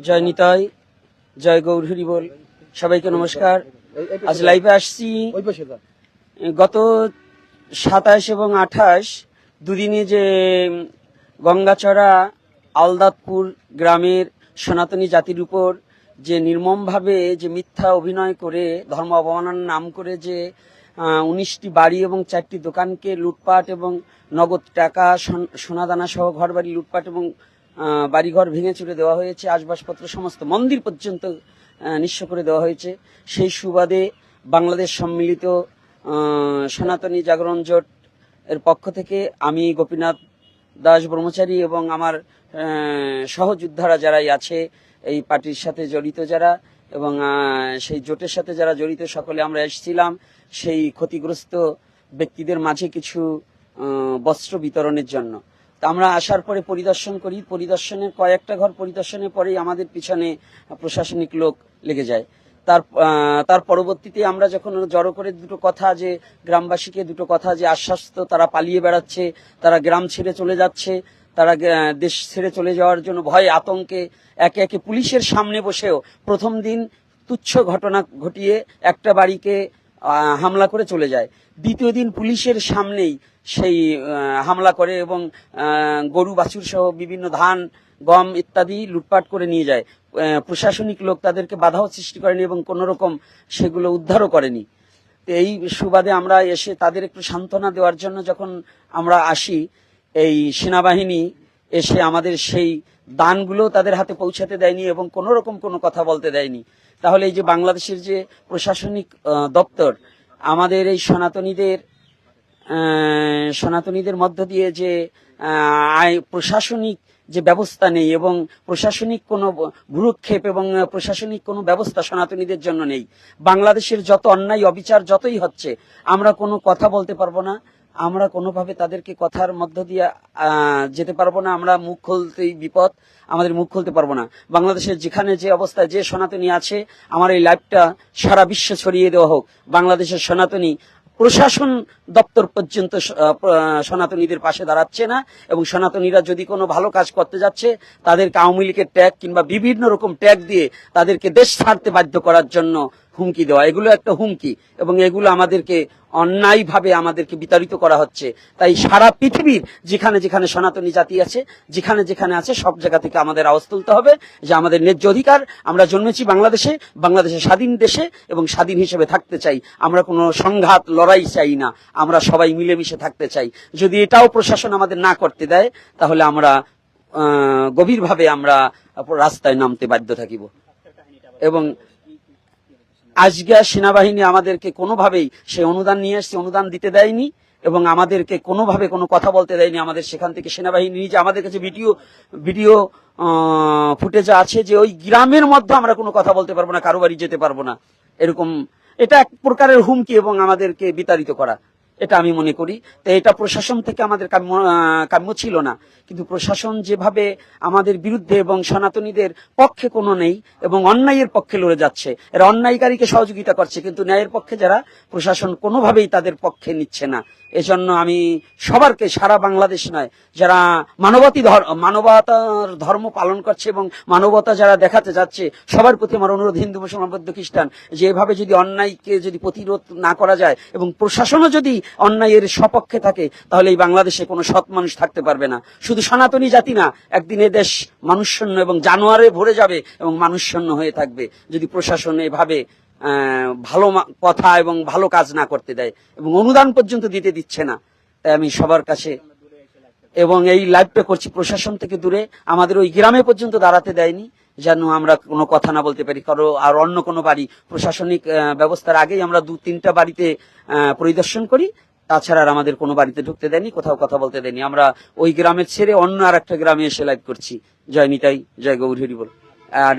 জয় নিতাই জয় গৌর হরি বল সবাইকে নমস্কার আজ লাইভে আসছি। গত সাতাশ এবং আঠাশ দুদিনে যে গঙ্গাচড়া আলদাতপুর গ্রামের সনাতনী জাতির উপর যে নির্মমভাবে যে মিথ্যা অভিনয় করে ধর্ম অবমাননার নাম করে যে উনিশটি বাড়ি এবং চারটি দোকানকে লুটপাট এবং নগদ টাকা সোন- সোনাদানা সহ ঘরবাড়ি লুটপাট এবং বাড়িঘর ভেঙে চুরে দেওয়া হয়েছে আসবাবপত্র সমস্ত মন্দির পর্যন্ত নিঃস্ব করে দেওয়া হয়েছে। সেই সুবাদে বাংলাদেশ সম্মিলিত সনাতনী জাগরণ জোট এর পক্ষ থেকে আমি গোপীনাথ দাস ব্রহ্মচারী এবং আমার সহযোদ্ধারা যারাই আছে এই পার্টির সাথে জড়িত যারা এবং সেই জোটের সাথে যারা জড়িত সকলে আমরা এসেছিলাম। সেই ক্ষতিগ্রস্ত ব্যক্তিদের মাঝে কিছু বস্ত্র বিতরণের জন্য। তা আমরা আসার পরে পরিদর্শন করি। পরিদর্শনের কয়েকটা ঘর পরিদর্শনের পরেই আমাদের পিছনে প্রশাসনিক লোক লেগে যায়। তার তার পরবর্তীতে আমরা যখন জড়ো করে দুটো কথা যে, গ্রামবাসীকে দুটো কথা যে, আশ্বাস্ত তারা পালিয়ে বেড়াচ্ছে, তারা গ্রাম ছেড়ে চলে যাচ্ছে, তারা দেশ ছেড়ে চলে যাওয়ার জন্য ভয় আতঙ্কে একে একে পুলিশের সামনে বসেও প্রথম দিন তুচ্ছ ঘটনা ঘটিয়ে একটা বাড়িকে হামলা করে চলে যায়। দ্বিতীয় দিন পুলিশের সামনেই সেই হামলা করে এবং গরু, বাছুর সহ বিভিন্ন ধান, গম ইত্যাদি লুটপাট করে নিয়ে যায়। প্রশাসনিক লোক তাদেরকে বাধাও সৃষ্টি করেনি এবং কোনো রকম সেগুলো উদ্ধারও করেনি। এই সুবাদে আমরা এসে তাদের একটু সান্ত্বনা দেওয়ার জন্য যখন আমরা আসি, এই সেনাবাহিনী এসে আমাদের সেই দানগুলো তাদের হাতে পৌঁছাতে দেয়নি এবং কোনো রকম কোনো কথা বলতে দেয়নি। তাহলে এই যে বাংলাদেশের যে প্রশাসনিক দপ্তর, আমাদের এই সনাতনীদের সনাতনীদের মধ্য দিয়ে যে আই প্রশাসনিক যে ব্যবস্থা নেই এবং প্রশাসনিক কোনো ভ্রুক্ষেপ এবং প্রশাসনিক কোনো ব্যবস্থা সনাতনীদের জন্য নেই। বাংলাদেশের যত অন্যায়, অবিচার যতই হচ্ছে, আমরা কোনো কথা বলতে পারব না। আমরা কোনোভাবে তাদেরকে কথার মধ্য দিয়ে যেতে পারব না, আমরা মুখ খুলতেই বিপদ, আমাদের মুখ খুলতে পারব না। বাংলাদেশের যেখানে যে অবস্থায় যে সনাতনী আছে, আমার এই লাইভটা সারা বিশ্বে ছড়িয়ে দেওয়া হোক। বাংলাদেশের সনাতনী প্রশাসন দপ্তর পর্যন্ত সনাতনীদের পাশে দাঁড়াচ্ছে না, এবং সনাতনীরা যদি কোনো ভালো কাজ করতে যাচ্ছে, তাদেরকে আওয়ামী লীগের ট্যাগ কিংবা বিভিন্ন রকম ট্যাগ দিয়ে তাদেরকে দেশ ছাড়তে বাধ্য করার জন্য হুমকি দেওয়া, এগুলো একটা হুমকি এবং এগুলো আমাদেরকে অন্যায়ভাবে আমাদেরকে বিতাড়িত করা হচ্ছে। তাই সারা পৃথিবীর যেখানে যেখানে সনাতনী জাতি আছে, যেখানে যেখানে আছে, সব জায়গা থেকে আমাদের আওয়াজ তুলতে হবে যে আমাদের ন্যায্য অধিকার, আমরা জন্মেছি বাংলাদেশে বাংলাদেশে স্বাধীন দেশে এবং স্বাধীন হিসেবে থাকতে চাই। আমরা কোনো সংঘাত, লড়াই চাই না, আমরা সবাই মিলেমিশে থাকতে চাই। যদি এটাও প্রশাসন আমাদের না করতে দেয়, তাহলে আমরা গভীরভাবে আমরা রাস্তায় নামতে বাধ্য থাকিব। এবং আজকে সেনাবাহিনী আমাদেরকে কোনোভাবেই সেই অনুদান নিয়ে এসছে, অনুদান দিতে দেয়নি এবং আমাদেরকে কোনোভাবে কোনো কথা বলতে দেয়নি। আমাদের সেখান থেকে সেনাবাহিনী নিজে, আমাদের কাছে ভিডিও ভিডিও ফুটেজ আছে যে ওই গ্রামের মধ্যে আমরা কোনো কথা বলতে পারব না, কারও বাড়ি যেতে পারব না। এরকম, এটা এক প্রকারের হুমকি এবং আমাদেরকে বিতাড়িত করা। এটা আমি মনে করি। তো এটা প্রশাসন থেকে আমাদের কাম্য কাম্য ছিল না। কিন্তু প্রশাসন যেভাবে আমাদের বিরুদ্ধে এবং সনাতনীদের পক্ষে কোনো নেই এবং অন্যায়ের পক্ষে লড়ে যাচ্ছে, এরা অন্যায়কারীকে সহযোগিতা করছে, কিন্তু ন্যায়ের পক্ষে যারা, প্রশাসন কোনোভাবেই তাদের পক্ষে নিচ্ছে না। এজন্য আমি সবারকে, সারা বাংলাদেশ নয়, যারা মানবতী মানবতার ধর্ম পালন করছে এবং মানবতা যারা দেখাতে যাচ্ছে, সবার প্রতি আমার অনুরোধ, হিন্দু, মুসলমান, বৌদ্ধ, খ্রিস্টান, যে এভাবে যদি অন্যায়কে যদি প্রতিরোধ না করা যায় এবং প্রশাসনও যদি অন্যায়ের সপক্ষে থাকে, তাহলে এই বাংলাদেশে কোনো সৎ মানুষ থাকতে পারবে না। শুধু সনাতনী জাতি না, একদিন এ দেশ মানুষশূন্য এবং জানোয়ারে ভরে যাবে এবং মানুষশূন্য হয়ে থাকবে। যদি প্রশাসন এভাবে ভালো কথা এবং ভালো কাজ না করতে দেয় এবং অনুদান পর্যন্ত দিতে দিচ্ছে না। তাই আমি সবার কাছে এবং এই লাইভটা করছি প্রশাসন থেকে দূরে। আমাদের ওই গ্রামে পর্যন্ত দাঁড়াতে দেয়নি, যেন আমরা কোনো কথা না বলতে পারি। কারও আর অন্য কোনো বাড়ি, প্রশাসনিক ব্যবস্থার আগেই আমরা দু, তিনটা বাড়িতে পরিদর্শন করি। তাছাড়া আর আমাদের কোনো বাড়িতে ঢুকতে দেয়নি, কোথাও কথা বলতে দেয়নি। আমরা ওই গ্রামের ছেড়ে অন্য আর একটা গ্রামে এসে লাইভ করছি। জয় নিতাই জয় গৌরী বল। আর